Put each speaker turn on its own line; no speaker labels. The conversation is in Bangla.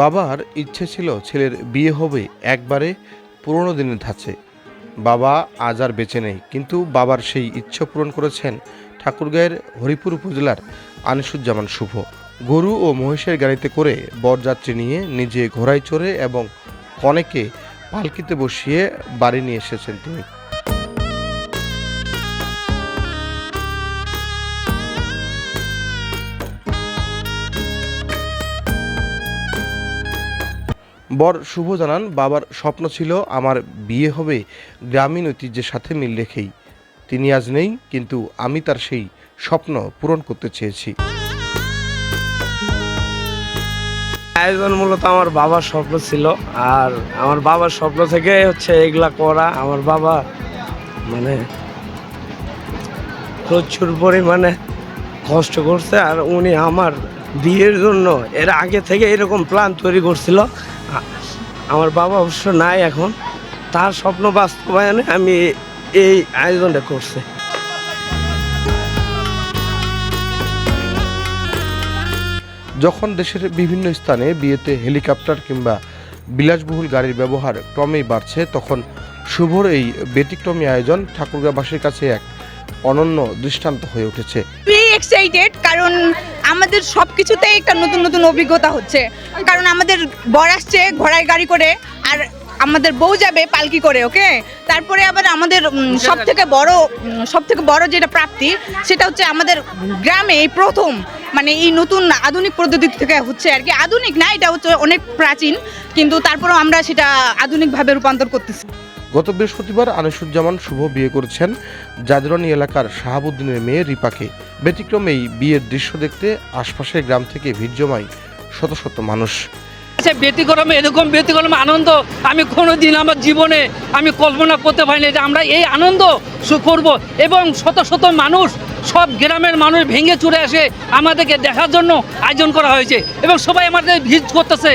বাবার ইচ্ছে ছিল ছেলের বিয়ে হবে একবারে পুরনো দিনের ধাঁচে। বাবা আজ আর বেঁচে নেই, কিন্তু বাবার সেই ইচ্ছে পূরণ করেছেন ঠাকুরগাঁয়ের হরিপুর উপজেলার আনিসুজ্জামান শুভ। গরু ও মহিষের গাড়িতে করে বরযাত্রী নিয়ে নিজে ঘোড়ায় চড়ে এবং কনেকে পালকিতে বসিয়ে বাড়ি নিয়ে এসেছেন তিনি। বর শুভ জানান, বাবার স্বপ্ন ছিল আমার বিয়ে হবে গ্রামীণ ঐতিহ্যের সাথে মিল রেখেই। তিনি আজ নেই, কিন্তু আমি তার সেই স্বপ্ন পূরণ করতে চেয়েছি।
আয়োজন মূলত আমার বাবার স্বপ্ন ছিল, আর আমার বাবার স্বপ্ন থেকে হচ্ছে এগুলা করা, আমার বাবা মানে প্রচুর পরিমাণে কষ্ট করছে, আর উনি আমার বিয়ের জন্য এর আগে থেকে এরকম প্ল্যান তৈরি করছিল। আমার বাবা অবশ্য নাই এখন। তার স্বপ্ন বাস্তবায়নে আমি এই আয়োজনটা করছি।
যখন দেশের বিভিন্ন স্থানে বিয়েতে হেলিকপ্টার কিংবা বিলাসবহুল গাড়ির ব্যবহার ক্রমেই বাড়ছে, তখন শুভর এই ব্যতিক্রমী আয়োজন ঠাকুরগাঁবাসীর কাছে এক অনন্য দৃষ্টান্ত হয়ে উঠেছে।
এক্সাইটেড কারণ আমাদের সব কিছুতেই একটা নতুন নতুন অভিজ্ঞতা হচ্ছে। কারণ আমাদের বর আসছে ঘোড়ায় গাড়ি করে আর আমাদের বউ যাবে পালকি করে ওকে তারপরে আবার আমাদের সব থেকে বড় সব থেকে বড় যেটা প্রাপ্তি সেটা হচ্ছে আমাদের গ্রামে এই প্রথম মানে এই নতুন আধুনিক পদ্ধতি থেকে হচ্ছে আর কি। আধুনিক না এটা হচ্ছে অনেক প্রাচীন কিন্তু তারপরেও আমরা সেটা আধুনিকভাবে রূপান্তর করতেছি।
গত বৃহস্পতিবার আনিসুজ্জামান শুভ বিয়ে করেছেন জাদরানি এলাকার শাহাবুদ্দিনের মেয়ে রিপাকে। ব্যতিক্রমে এই বিয়ের দৃশ্য দেখতে আশপাশের গ্রাম থেকে ভিড় জমায় শত শত মানুষ।
আচ্ছা এরকম ব্যতিক্রম আনন্দ আমি কোনোদিন আমার জীবনে আমি কল্পনা করতে পারিনি যে আমরা এই আনন্দ করব এবং শত শত মানুষ, সব গ্রামের মানুষ ভেঙে চুরে আসে আমাদেরকে দেখার জন্য আয়োজন করা হয়েছে এবং সবাই আমাদের ভিড় করতেছে।